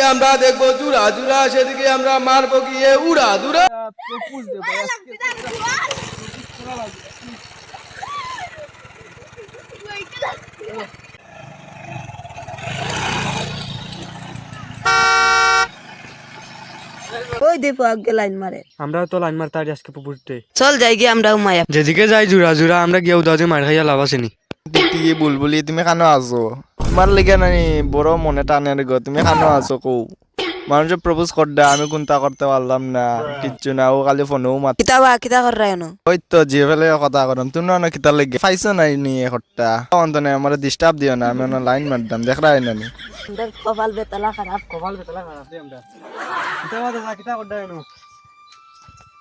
এদিকে আমরা দেখব জুড়া জুড়া সেদিকে আমরা মারবো গিয়ে উড়া দুরা। ওই দেখো আগে লাইন মারে। তো লাইন মারতে আছি আজকে পুকুরতে। চল যাই গিয়ে আমরাও মায়া। যেদিকে যাই জুড়া জুড়া আমরা গিয়ে উদাহরণ মার খাইয়া লাভ আসেনি বুলবুলি তুমি খানো আছো তোমার লেগে নানি বড় মনে টানের গো তুমি খানো আছো কৌ। মানুষ প্রপোজ করডা আমি কোনটা করতে পারলাম না কিচ্ছু না ও খালি ফোনেও মাত কিতাবা কিতা কর রায়নো ওই তো যে ফেলে কথা করাম তুমি না কিতা লেগে পাইছো নাই নি এখটা অন্ত নাই আমার ডিস্টার্ব দিও না আমি লাইন মারতাম দেখ রাই নানি। কপাল বেতলা খারাপ কপাল বেতলা খারাপ দে। আমরা কিতা বাদা কিতা করডা এনো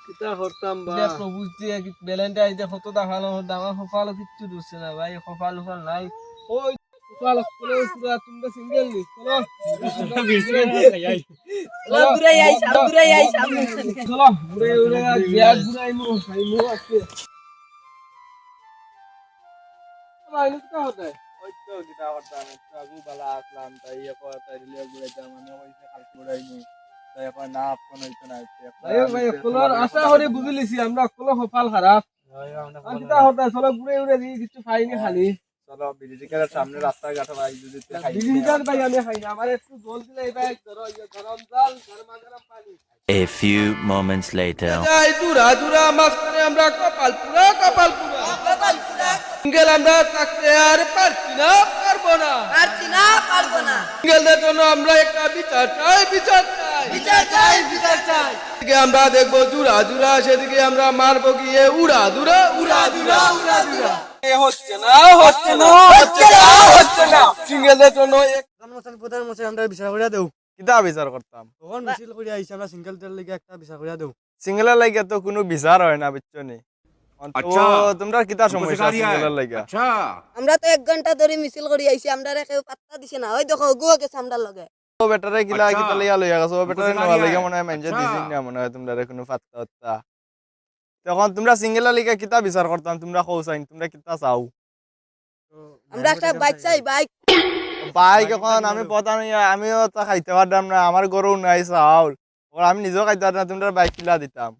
কিতা করতাম বা। প্রভু দিয়ে ভ্যালেন্টাইন ডে কত দেখাল ডাঙর সফালো কিচ্ছু দিচ্ছে না ভাই সফাল সফাল নাই। ওই তো করতাম একটু আগু বালা আসলাম তাই তাই মানে ওই খাল তাই এখন না হইতো না ভাই আশা করে আমরা কল সফাল খারাপ। আর চলো ঘুরে ঘুরে দিয়ে কিছু খাইনি খালি। চলো বিরিজিকার সামনে রাস্তাঘাট ভাই যদি খাই ভাই আমি খাই না। আমার একটু জল দিলে এই ভাই ধরো ইয়ে গরম জল গরম গরম পানি। A few moments later. যাই দূরা দূরা মাঝখানে আমরা কপাল পুরা কপাল পুরা কপাল পুরা সিঙ্গেল আমরা থাকতে আর পারছি না পারব না। পারছি না পারব না। সিঙ্গেলদের জন্য আমরা একটা বিচার চাই বিচার চাই। বিচার চাই বিচার চাই। আমরা দেখব জুড়া জুড়া সেদিকে আমরা মারবো গিয়ে উড়া দুরা। উড়া দুরা উড়া দুরা। তোমরা আমরা তো এক মিছিল দিছে না। ওই দেখো আমরা মনে হয় তোমরা কোনো পাত্তা তখন তোমরা সিঙ্গেলের লিগে কিতা বিচার করতাম তোমরা কৌসাইন তোমরা কিতা চাও? আমরা একটা বাইক চাই বাইক বাইক এখন আমি পতা নাই আমিও তো খাইতে পারতাম না আমার গরু নাই চাউল। আমি নিজেও খাইতে পারতাম তোমরা বাইক কিলা দিতাম।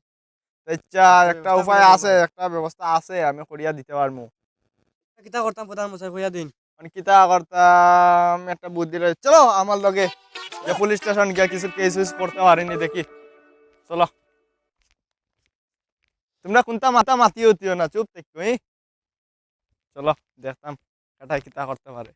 আচ্ছা একটা উপায় আছে একটা ব্যবস্থা আছে আমি করিয়া দিতে পারব কিতা করতাম প্রধান মশাই কইয়া দিন। মানে কিতা করতাম একটা বুদ্ধি রয়েছে চলো আমার লগে যে পুলিশ স্টেশন গিয়া কিছু কেস উস করতে পারিনি দেখি। চলো। তোমরা কোনটা মাথা মাতি দিও না চুপ থাকি চলো দেখতাম কাটাই কিতা করতে পারে।